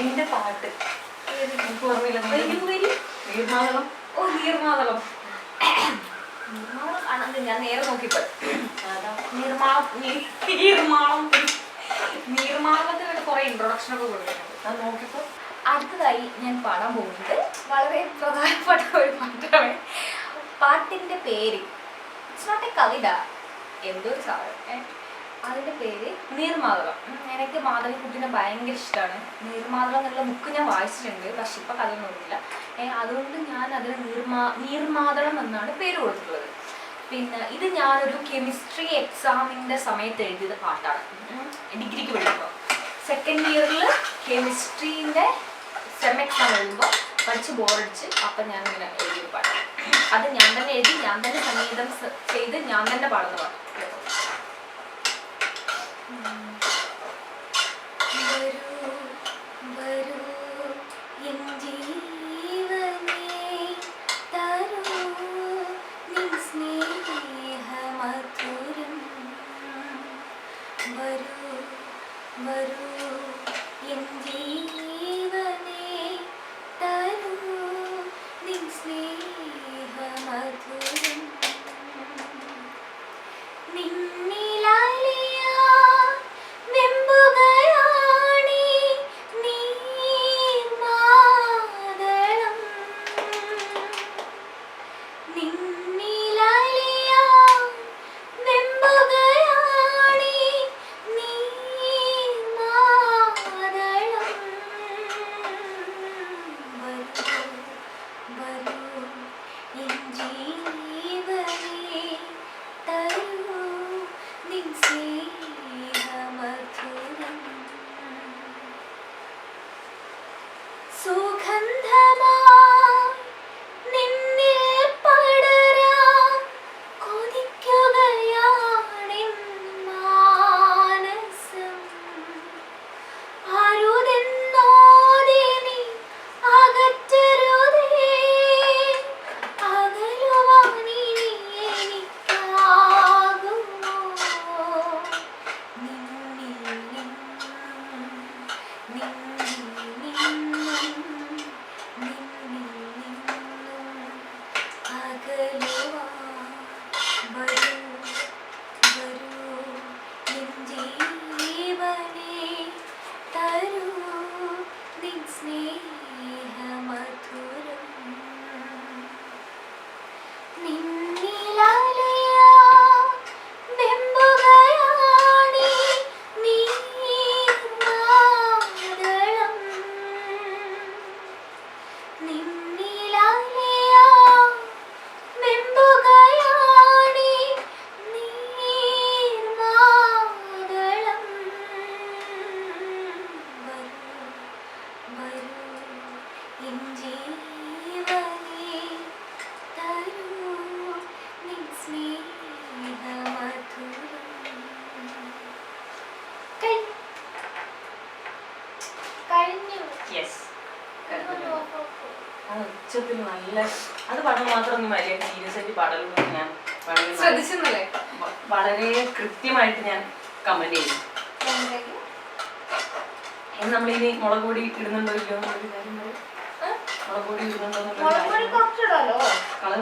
നിന്റെ പാട്ട്. എനിക്ക് ഓർമ്മയില്ല വരൂ, വരൂ. നീർമാതളം. ഓ നീർമാതളം. നീർമാതളം? കാണാൻ ഞാൻ നേരെ നോക്കിപ്പോ അതാ നീർമാളം നീ- നീർമാളം. നീർമാളത്തിൽ ഇവിടെ കുറെ ഇൻട്രൊഡക്ഷൻ ഒക്കെ കൊടുത്തിട്ടുണ്ട്. നോക്കിപ്പോ. അടുത്തതായി ഞാൻ പാടാൻ പോകുന്നത് വളരെ പ്രധാനപ്പെട്ട ഒരു പാട്ടാണ്. പാട്ടിന്റെ പേര്. ഇറ്റ്സ് നോട്ട് എ കവിത. എന്തോ ഒരു സാധനം ഏ. അതിന്റെ പേര് നീർമാതളം. എനിക്ക് മാധവിക്കുട്ടിനെ ഭയങ്കര ഇഷ്ടമാണ് നീർമാതളം എന്നുള്ള ബുക്ക് ഞാൻ വായിച്ചിട്ടുണ്ട് പക്ഷെ ഇപ്പൊ കഥ നോക്കില്ല അതുകൊണ്ട് ഞാൻ അതിന് നീർമാ നീർമാതളം എന്നാണ് പേര് കൊടുത്തിട്ടുള്ളത്. പിന്നെ ഇത് ഞാനൊരു കെമിസ്ട്രി എക്സാമിന്റെ സമയത്ത് എഴുതിയത് പാട്ടാണ്. ഡിഗ്രിക്ക് പഠിക്കുമ്പോൾ സെക്കൻഡ് ഇയറിൽ കെമിസ്ട്രീന്റെ സെം എക്സാം എഴുതുമ്പോൾ പഠിച്ച് ബോറടിച്ച് അപ്പം ഞാൻ ഇങ്ങനെ എഴുതിയ പാട്ട്. അത് ഞാൻ തന്നെ എഴുതി ഞാൻ തന്നെ സംഗീതം ചെയ്ത് ഞാൻ തന്നെ പാടുന്ന പാട്ട്. വരൂ, വരൂ, എൻ ജീവനേ, തരൂ നിൻ സ്നേഹമധുരം. ജീവനേ, തരൂ നിൻ സ്നേഹമധുരം. നിന്നിലാലയാ വെമ്പുകയാണീ നീർമാതളം. വരൂ, വരൂ, എൻ ജീവനേ, തരൂ നിൻ സ്നേഹമധുരം. കഴിഞ്ഞു. കഴിഞ്ഞു യെസ് അത് ഉച്ചത്തിൽ നല്ല അത് പടം മാത്രം ഒന്നും മര്യാദ സീരിയസ് ആയിട്ട് പാടലൊന്നും ഞാൻ ശ്രദ്ധിച്ചെന്നല്ലേ? വളരെ കൃത്യമായിട്ട് ഞാൻ കമന്റ് ചെയ്തു ഇനി നമ്മളിനി മുളക് പൊടി ഇടുന്നുണ്ടോ ഇല്ലയോ എന്നുള്ളൊരു കാര്യം പറയും. മുളക് പൊടി ഇടുന്നുണ്ടോ കുറച്ചിടാലോ? കളർ